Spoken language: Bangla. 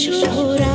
শুভ